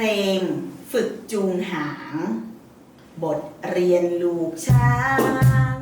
เพลงฝึกจูงหาง บทเรียนลูกช้าง